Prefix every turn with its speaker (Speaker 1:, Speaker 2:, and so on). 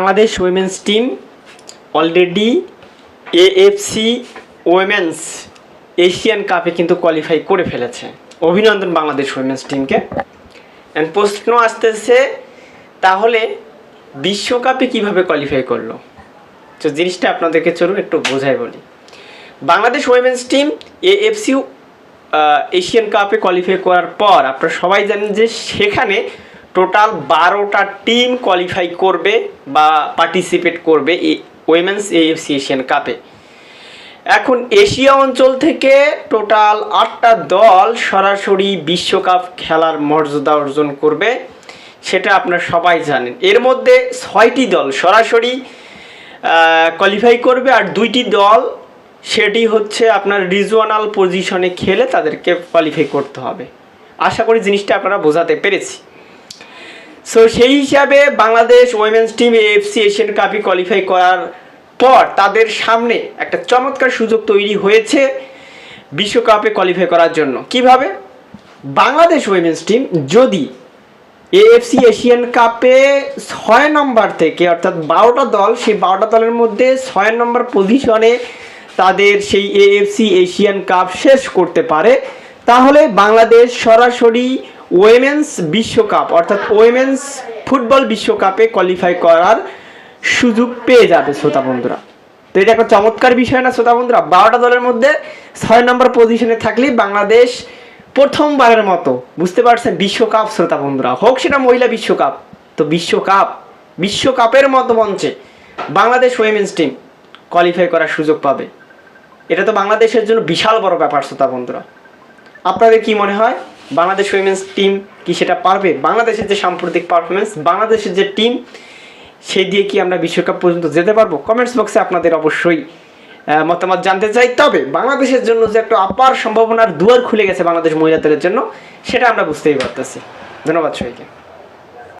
Speaker 1: Bangladesh women's team already AFC women's Asian কাপে কিন্তু qualify করে ফেলেছে। অভিনন্দন বাংলাদেশ উইমেন্স টিমকে অ্যান্ড প্রশ্ন আসতেছে, তাহলে বিশ্বকাপে কীভাবে কোয়ালিফাই করল? তো জিনিসটা আপনাদেরকে চলুন একটু বোঝাই বলি। Bangladesh women's team AFC Asian কাপে কোয়ালিফাই করার পর আপনারা সবাই জানেন যে সেখানে টোটাল বারোটা টিম কোয়ালিফাই করবে বা পার্টিসিপেট করবে উইমেন্স এএফসি এশিয়ান কাপে এখন এশিয়া অঞ্চল থেকে টোটাল আটটা দল সরাসরি বিশ্বকাপ খেলার মর্যাদা অর্জন করবে, সেটা আপনারা সবাই জানেন। এর মধ্যে ছয়টি দল সরাসরি কোয়ালিফাই করবে আর দুইটি দল, সেটি হচ্ছে আপনার রিজওয়ানাল পজিশনে খেলে তাদেরকে কোয়ালিফাই করতে হবে। আশা করি জিনিসটা আপনারা বোঝাতে পেরেছি। সো সেই হিসাবে Bangladesh women's team FC Asian কাপে কোয়ালিফাই করার পর তাদের সামনে একটা চমৎকার সুযোগ তৈরি হয়েছে বিশ্বকাপে কোয়ালিফাই করার জন্য। কীভাবে? বাংলাদেশ উইমেন্স টিম যদি এএফসি এশিয়ান কাপে ছয় নম্বর থেকে, অর্থাৎ বারোটা দল, সেই বারোটা দলের মধ্যে ছয় নম্বর পজিশনে তাদের সেই এএফসি এশিয়ান কাপ শেষ করতে পারে, তাহলে বাংলাদেশ সরাসরি ওয়েমেন্স বিশ্বকাপ, অর্থাৎ ওয়েমেন্স ফুটবল বিশ্বকাপে কোয়ালিফাই করার সুযোগ পেয়ে যাবে শ্রোতা বন্ধুরা। তো এটা একটা চমৎকার বিষয় না শ্রোতা বন্ধুরা? বারোটা দলের মধ্যে ছয় নম্বর পজিশনে থাকলেই বাংলাদেশ প্রথমবারের মতো, বুঝতে পারছেন? বিশ্বকাপ শ্রোতা বন্ধুরা, হোক সেটা মহিলা বিশ্বকাপ, তো বিশ্বকাপ, বিশ্বকাপের মতো মঞ্চে বাংলাদেশ ওয়েমেন্স টিম কোয়ালিফাই করার সুযোগ পাবে। এটা তো বাংলাদেশের জন্য বিশাল বড় ব্যাপার শ্রোতা বন্ধুরা। আপনাদের কি মনে হয়? বাংলাদেশ উইমেন্স টিম কি সেটা পারবে? বাংলাদেশের যে সাম্প্রতিক পারফরমেন্স বাংলাদেশের যে টিম সেই দিয়ে কি আমরা বিশ্বকাপ পর্যন্ত যেতে পারব? কমেন্টস বক্সে আপনাদের অবশ্যই মতামত জানতে চাই। তবে বাংলাদেশের জন্য যে একটা অপার সম্ভাবনার দুয়ার খুলে গেছে বাংলাদেশ মহিলাদের জন্য, সেটা আমরা বুঝতেই পারতেছি। ধন্যবাদ সবাইকে।